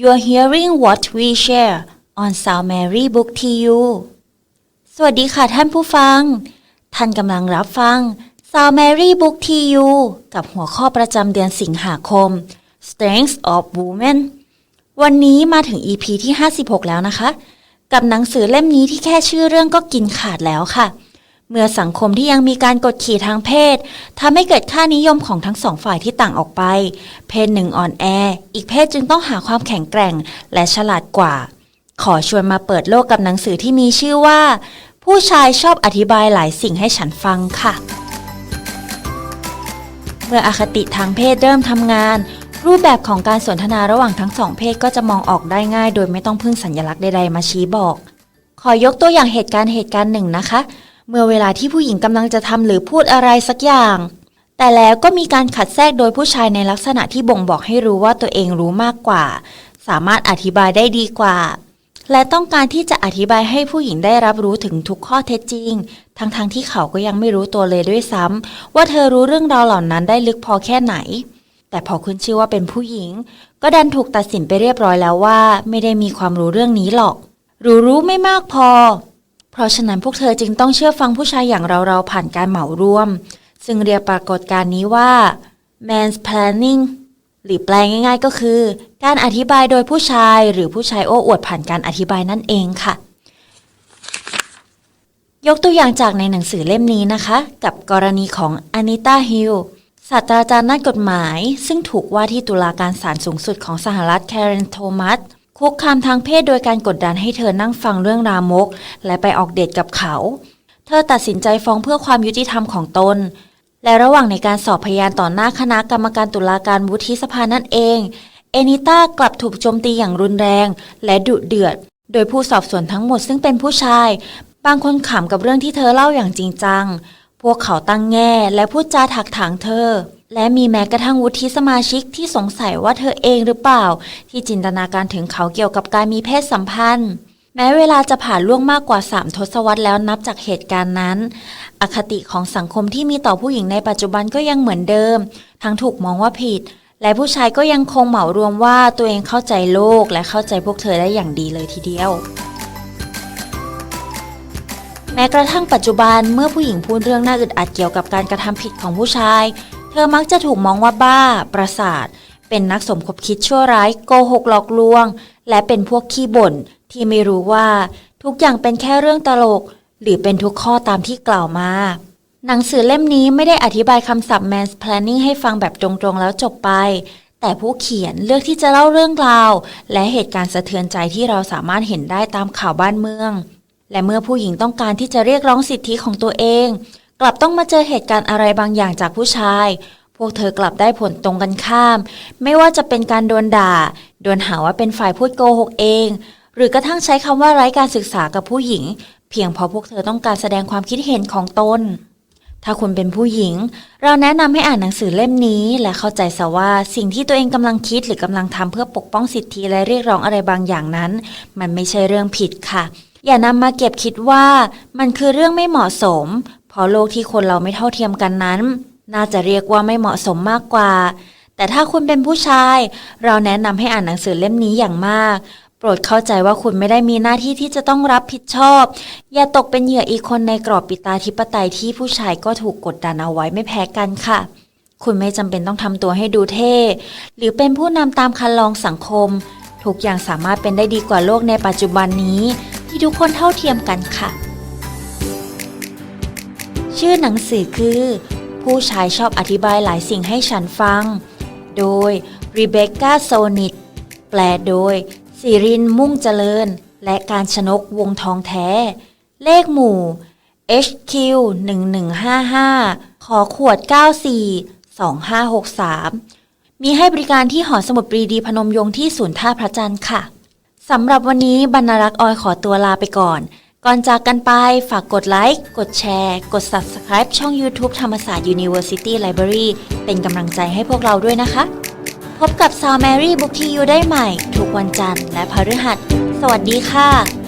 You're hearing what we share on Sound Mary Book TU สวัสดีค่ะท่านผู้ฟัง ท่านกำลังรับฟัง Sound Mary Book TU กับหัวข้อประจำเดือนสิงหาคม Strengths of Women วันนี้มาถึง EP ที่ 56 แล้วนะคะ กับหนังสือเล่มนี้ที่แค่ชื่อเรื่องก็กินขาดแล้วค่ะ เมื่อสังคมที่ยังมีการกดขี่ทางเพศทำให้เกิดค่านิยมของทั้งสองฝ่ายที่ต่างออกไป เพศหนึ่งอ่อนแอ อีกเพศจึงต้องหาความแข็งแกร่งและฉลาดกว่า ขอชวนมาเปิดโลกกับหนังสือที่มีชื่อว่า ผู้ชายชอบอธิบายหลายสิ่งให้ฉันฟังค่ะ เมื่ออคติทางเพศเริ่มทำงาน รูปแบบของการสนทนาระหว่างทั้งสองเพศก็จะมองออกได้ง่าย โดยไม่ต้องพึ่งสัญลักษณ์ใดๆมาชี้บอก ขอยกตัวอย่างเหตุการณ์เหตุการณ์หนึ่งนะคะ เมื่อเวลาที่ผู้หญิงกำลังจะทำหรือพูดอะไรสักอย่าง แต่แล้วก็มีการขัดแทรกโดยผู้ชายในลักษณะที่บ่งบอกให้รู้ว่าตัวเองรู้มากกว่า สามารถอธิบายได้ดีกว่า และต้องการที่จะอธิบายให้ผู้หญิงได้รับรู้ถึงทุกข้อเท็จจริง ทั้งๆทที่เขาก็ยังไม่รู้ตัวเลยด้วยซ้ำว่าเธอรู้เรื่องราวเหล่านั้นได้ลึกพอแค่ไหน แต่พอขึ้นชื่อว่าเป็นผู้หญิง ก็ดันถูกตัดสินไปเรียบร้อยแล้วว่า ไม่ได้มีความรู้เรื่องนี้หรอก รู้รู้ไม่มากพอ ราะฉะนั้นพวกเธอจึงต้องเชื่อฟังผู้ชายอย่างเราๆผ่านการเหมารวม ซึ่งเรียกปรากฏการณ์นี้ว่า mansplaining หรือแปลง่าย ๆ ก็คือ การอธิบายโดยผู้ชายหรือผู้ชายโอ้อวดผ่านการอธิบายนั่นเองค่ะ ยกตัวอย่างจากในหนังสือเล่มนี้นะคะ กับกรณีของอานิตาฮิลศาสตราจารย์ด้านกฎหมาย ซึ่งถูกว่าที่ตุลาการศาลสูงสุดของสหรัฐแคเรนโทมัส คุกคามทางเพศโดยการกดดันให้เธอนั่งฟังเรื่องรามก และไปออกเดทกับเขา เธอตัดสินใจฟ้องเพื่อความยุติธรรมของตน และระหว่างในการสอบพยานต่อหน้าคณะกรรมการตุลาการวุฒิสภานั่นเอง เอนิต้ากลับถูกโจมตีอย่างรุนแรง และดุเดือด โดยผู้สอบสวนทั้งหมดซึ่งเป็นผู้ชาย บางคนขำกับเรื่องที่เธอเล่าอย่างจริงจัง พวกเขาตั้งแง่และพูดจาถักถางเธอ และมีแม้กระทั่งวุฒิสมาชิกที่สงสัยว่าเธอเองหรือเปล่า ที่จินตนาการถึงเขาเกี่ยวกับการมีเพศสัมพันธ์ แม้เวลาจะผ่านล่วงมากกว่า 3 ทศวรรษแล้วนับจากเหตุการณ์นั้น อคติของสังคมที่มีต่อผู้หญิงในปัจจุบันก็ยังเหมือนเดิม ทั้งถูกมองว่าผิด และผู้ชายก็ยังคงเหมารวมว่าตัวเองเข้าใจโลกและเข้าใจพวกเธอได้อย่างดีเลยทีเดียวแม้กระทั่งปัจจุบันเมื่อผู้หญิงพูดเรื่องน่าอึดอัดเกี่ยวกับการกระทำผิดของผู้ชาย เธอมักจะถูกมองว่าบ้า ประสาท เป็นนักสมคบคิดชั่วร้ายโกหกหลอกลวง และเป็นพวกขี้บ่นที่ไม่รู้ว่าทุกอย่างเป็นแค่เรื่องตลก หรือเป็นทุกข้อตามที่กล่าวมา หนังสือเล่มนี้ไม่ได้อธิบายคำศัพท์ mansplaining ให้ฟังแบบตรงๆแล้วจบไป แต่ผู้เขียนเลือกที่จะเล่าเรื่องราว และเหตุการณ์สะเทือนใจที่เราสามารถเห็นได้ตามข่าวบ้านเมือง และเมื่อผู้หญิงต้องการที่จะเรียกร้องสิทธิของตัวเอง กลับต้องมาเจอเหตุการณ์อะไรบางอย่างจากผู้ชาย พวกเธอกลับได้ผลตรงกันข้าม ไม่ว่าจะเป็นการโดนด่า โดนหาว่าเป็นฝ่ายพูดโกหกเอง หรือกระทั่งใช้คำว่าไร้การศึกษากับผู้หญิง เพียงเพราะพวกเธอต้องการแสดงความคิดเห็นของตน ถ้าคุณเป็นผู้หญิง เราแนะนำให้อ่านหนังสือเล่มนี้ และเข้าใจซะว่าสิ่งที่ตัวเองกำลังคิดหรือกำลังทำเพื่อปกป้องสิทธิและเรียกร้องอะไรบางอย่างนั้น มันไม่ใช่เรื่องผิดค่ะอย่านำมาเก็บคิดว่ามันคือเรื่องไม่เหมาะสม เพราะโลกที่คนเราไม่เท่าเทียมกันนั้น น่าจะเรียกว่าไม่เหมาะสมมากกว่า แต่ถ้าคุณเป็นผู้ชาย เราแนะนำให้อ่านหนังสือเล่มนี้อย่างมาก โปรดเข้าใจว่าคุณไม่ได้มีหน้าที่ที่จะต้องรับผิดชอบ อย่าตกเป็นเหยื่ออีกคนในกรอบปิตาธิปไตยที่ผู้ชายก็ถูกกดดันเอาไว้ไม่แพ้กันค่ะคุณไม่จำเป็นต้องทำตัวให้ดูเท่ หรือเป็นผู้นำตามคันลองสังคม ทุกอย่างสามารถเป็นได้ดีกว่าโลกในปัจจุบันนี้ ที่ทุกคนเท่าเทียมกันค่ะ ชื่อหนังสือคือ ผู้ชายชอบอธิบายหลายสิ่งให้ฉันฟัง โดย Rebecca s o n i t แปลโดยสิรินมุ่งเจริญ และการชนกวงทองแท้ เลขหมู่ HQ 1155ขอขวด 94 2563 มีให้บริการที่หอสมุดปรีดีพนมยงค์ที่ศูนย์ท่าพระจันทร์ค่ะ สำหรับวันนี้บรรณรักษ์ออยขอตัวลาไปก่อน ก่อนจากกันไปฝากกดไลค์ กดแชร์ กด Subscribe ช่อง YouTube ธรรมศาสตร์ University Library เป็นกำลังใจให้พวกเราด้วยนะคะ พบกับ s าว Mary Book TU ได้ใหม่ ทุกวันจันทร์และพฤหัส สวัสดีค่ะ